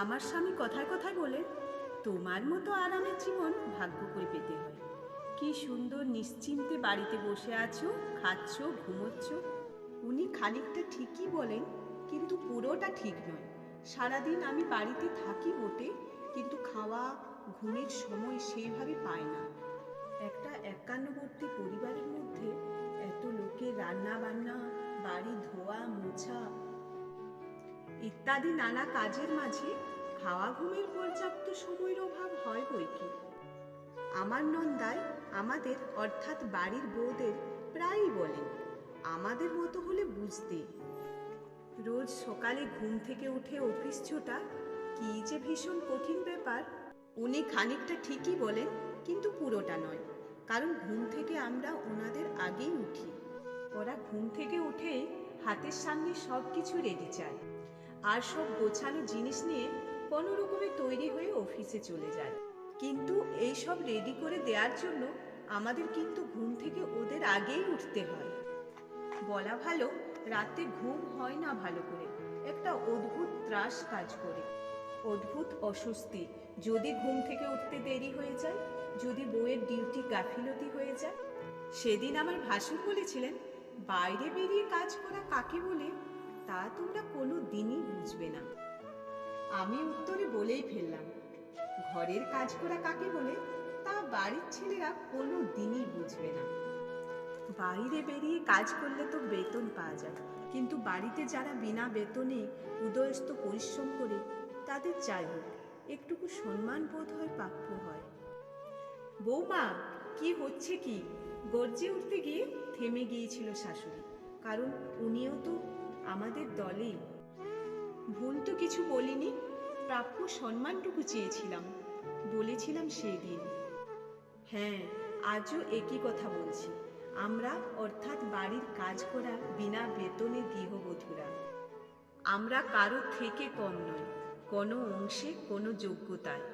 আমার স্বামী কথায় কথায় বলে, তোমার মতো আরামের জীবন ভাগ্য করে পেতে হয়। কি সুন্দর নিশ্চিন্তে বাড়িতে বসে আছো, খাচ্ছ, ঘুমোচ্ছ। উনি খানিকটা ঠিকই বলেন, কিন্তু পুরোটা ঠিক নয়। সারাদিন আমি বাড়িতে থাকি বটে, কিন্তু খাওয়া, ঘুমের সময় সেইভাবে পাই না। একটা একান্নবর্তী পরিবারের মধ্যে এত লোকের রান্না বান্না বাড়ি ধোয়া, মোছা ইত্যাদি নানা কাজের মাঝে খাওয়া ঘুমের পর্যাপ্ত সময়ের অভাব হয় বই কি? আমার নন্দায় আমাদের, অর্থাৎ বাড়ির বউদের প্রায়ই বলেন আমাদের মতো হলে বুঝতে। রোজ সকালে ঘুম থেকে উঠে অফিস ছোটা কি যে ভীষণ কঠিন ব্যাপার, উনি খানিকটা ঠিকই বলেন, কিন্তু পুরোটা নয়। কারণ ঘুম থেকে আমরা ওনাদের আগেই উঠি। ওরা ঘুম থেকে উঠেই হাতের সামনে সব কিছু রেডি চায়। আর সব গোছানো জিনিস নিয়ে কোনো রকমে তৈরি হয়ে অফিসে চলে যায়। কিন্তু এই সব রেডি করে দেওয়ার জন্য আমাদের কিন্তু ঘুম থেকে ওদের আগেই উঠতে হয়। বলা ভালো, রাতে ঘুম হয় না ভালো করে। একটা অদ্ভুত ত্রাস কাজ করে। অদ্ভুত অস্বস্তি। যদি ঘুম থেকে উঠতে দেরি হয়ে যায়, যদি বউয়ের ডিউটি গাফিলতি হয়ে যায়। সেদিন আমার ভাসুর বলেছিলেন, বাইরে বেরিয়ে কাজ করা কাকে বলে? তা তোমরা কোনো দিনই বুঝবে না। আমি উত্তরে বলেই ফেললাম, ঘরের কাজ করা কাকে বলে? তা বাড়ির ছেলেরা কোনো দিনই বুঝবে না। বাইরে বেরিয়ে কাজ করলে তো বেতন পাওয়া যায়, কিন্তু বাড়িতে যারা বিনা বেতনে উদয়স্ত পরিশ্রম করে, তাদের যাই হোক, একটুকু সম্মান বোধ হয় প্রাপ্য হয়। বৌমা, কি হচ্ছে কি? গর্জে উঠতে গিয়ে থেমে গিয়েছিল শাশুড়ি, কারণ উনিও তো আমাদের দলে। ভুল তো কিছু বলিনি, প্রাপ্য সম্মানটুকু চেয়েছিলাম, বলেছিলাম সেই দিন। হ্যাঁ আজও একই কথা বলছি, আমরা অর্থাৎ বাড়ির কাজ করা বিনা বেতনে গৃহবধূরা। আমরা কারও থেকে কম নই, কোনো অংশে কোনো যোগ্যতায়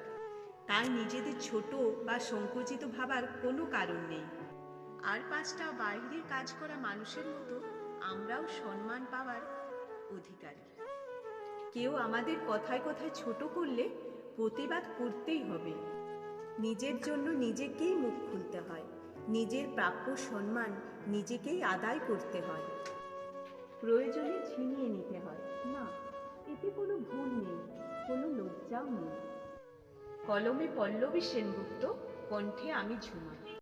তাই নিজেদের ছোট বা সংকুচিত ভাবার কোনো কারণ নেই। আর পাঁচটা বাইরে কাজ করা মানুষের মতো আমরাও সম্মান পাওয়ার অধিকারী। কেউ আমাদের কথায় কথায় ছোট করলে প্রতিবাদ করতেই হবে। নিজের জন্য নিজেকেই মুখ খুলতে হয়। নিজের প্রাপ্য সম্মান নিজেকেই আদায় করতে হয়। প্রয়োজনে ছিনিয়ে নিতে হয়। না, এতে কোনো ভুল নেই, কোনো লজ্জাও নেই। কলমে পল্লবী সেনগুপ্ত কণ্ঠে আমি ঝুমা।